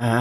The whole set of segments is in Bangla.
এলো খুশির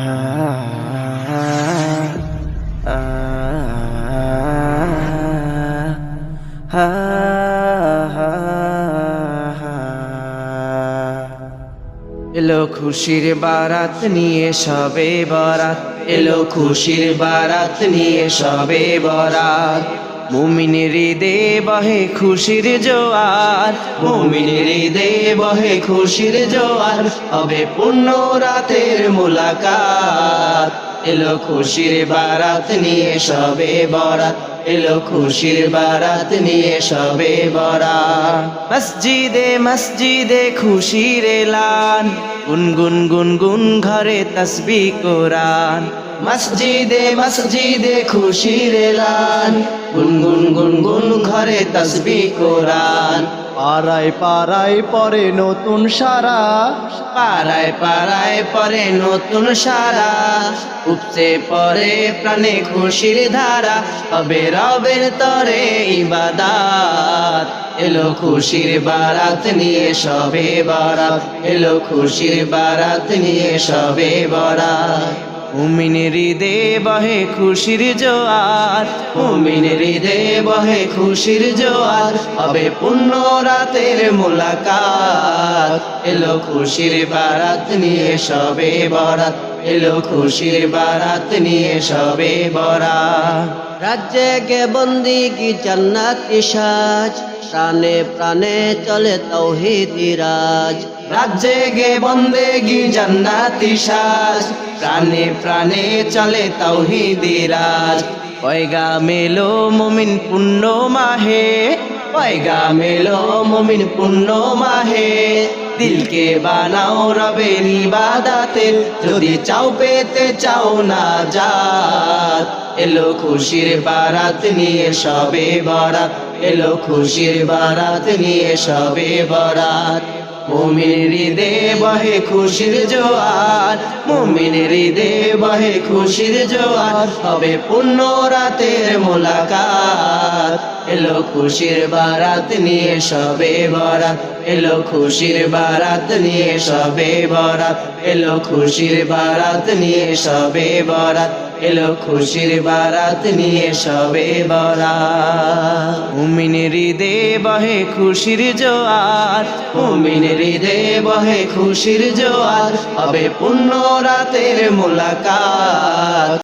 বারাত নিয়ে সবে বরাত। এলো খুশির বারাত নিয়ে সবে বরাত। মুমিনের দে বহে খুশির জোয়ার মুমিনের দে বহে খুশির জোয়ার হবে পূর্ণ রাতের মোলাকাত। এলো খুশির বারাত নিয়ে, সবে বরাত। এলো খুশির বারাত নিয়ে, সবে বরাত। মসজিদে মসজিদে খুশির এলান। গুনগুন গুনগুন ঘরে তসবি কোরআন। মসজিদে মসজিদে খুশির এলান। গুনগুন গুনগুন ঘরে তসবি কোরআন। পাড়ায় পাড়ায় পরে নতুন সারা। পাড়ায় পাড়ায় পরে নতুন সারা। উপচে পরে প্রাণে খুশির ধারা, হবে রবের তরে ইবাদাত। এলো খুশির বারাত নিয়ে সবে বরাত, এলো খুশির বারাত নিয়ে সবে বরাত। মুমিনের দে বহে খুশির জোয়ার, মুমিনের দে বহে খুশির জোয়ার, হবে পূর্ণ রাতের মোলাকাত। এলো খুশির বারাত নিয়ে সবে বরাত। এলো খুশির বারাত নিয়ে সবে বরাত রাজ্যে গে বন্দি কি জান্নাতি সাজ প্রাণে প্রাণে চলে তৌহিদি রাজ রাজ্যে গে বন্দে গি জান্নাতি সাজ প্রাণে প্রাণে চলে তাওহিদি রাজ পয়গা মেলো মুমিন পুণ্য মাহে। পয়গা মেলো মুমিন পুণ্য মাহে। দিলকে বানাও রবের ইবাদাতে। যদি চাও পেতে চাও না যাত এলো খুশির বারাত নিয়ে সবে বরাত। এলো খুশির বারাত নিয়ে সবে বরাত। মুমিন হৃদে বহে খুশির জোয়ার, মুমিন হৃদে বহে খুশির জোয়ার, হবে পূর্ণ রাতের মোলাকাত। এলো খুশির বারাত নিয়ে সবে বরাত, এলো খুশির বারাত নিয়ে সবে বরাত, এলো খুশির বারাত নিয়ে সবে বরাত, এলো খুশির বারাত নিয়ে সবে বরাত। মুমিনের হৃদে বহে খুশির জোয়ার মুমিনের হৃদে বহে খুশির জোয়ার হবে পূর্ণ রাতের মোলাকাত।